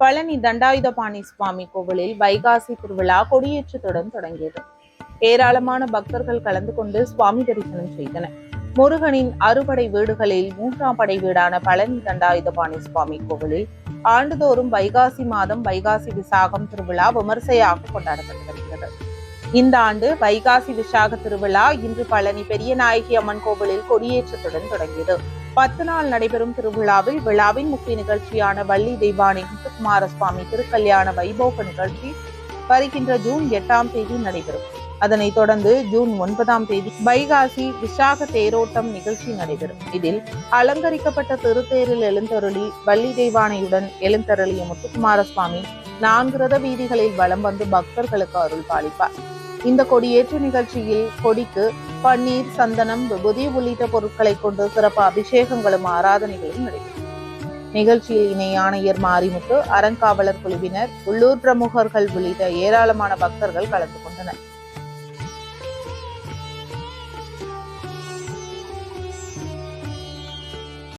பழனி தண்டாயுதபாணி சுவாமி கோவிலில் வைகாசி திருவிழா கொடியேற்றத்துடன் தொடங்கியது. ஏராளமான பக்தர்கள் கலந்து கொண்டு சுவாமி தரிசனம் செய்தனர். முருகனின் அறுபடை வீடுகளில் மூன்றாம் படை வீடான பழனி தண்டாயுதபாணி சுவாமி கோவிலில் ஆண்டுதோறும் வைகாசி மாதம் வைகாசி விசாகம் திருவிழா விமர்சையாக கொண்டாடப்பட்டு வருகிறது. இந்த ஆண்டு வைகாசி விசாக திருவிழா இன்று பழனி பெரியநாயகி அம்மன் கோவிலில் கொடியேற்றத்துடன் தொடங்கியது. பத்து நாள் நடைபெறும் திருவிழாவில் விழாவின் முக்கிய நிகழ்ச்சியான வள்ளி தெய்வானை முத்துக்குமார திருக்கல்யாண வைபோக நிகழ்ச்சி வருகின்ற ஜூன் எட்டாம் தேதி நடைபெறும். அதனைத் தொடர்ந்து ஜூன் ஒன்பதாம் தேதி வைகாசி விசாக தேரோட்டம் நிகழ்ச்சி நடைபெறும். இதில் அலங்கரிக்கப்பட்ட திருத்தேரில் எழுந்தருளி வள்ளி தெய்வானையுடன் எழுந்தருளிய முத்துக்குமார சுவாமி நான்கு ரத வீதிகளில் வலம் வந்து பக்தர்களுக்கு அருள் பாலிப்பார். இந்த கொடியேற்ற நிகழ்ச்சியில் கொடிக்கு பன்னீர் சந்தனம் விபூதி உள்ளிட்ட பொருட்களை கொண்டு சிறப்பு அபிஷேகங்களும் ஆராதனைகளும் நடைபெற்றது நிகழ்ச்சியில் இணை ஆணையர் மாரிமுத்து அறங்காவலர் குழுவினர் உள்ளூர் பிரமுகர்கள் உள்ளிட்ட ஏராளமான பக்தர்கள் கலந்து கொண்டனர்.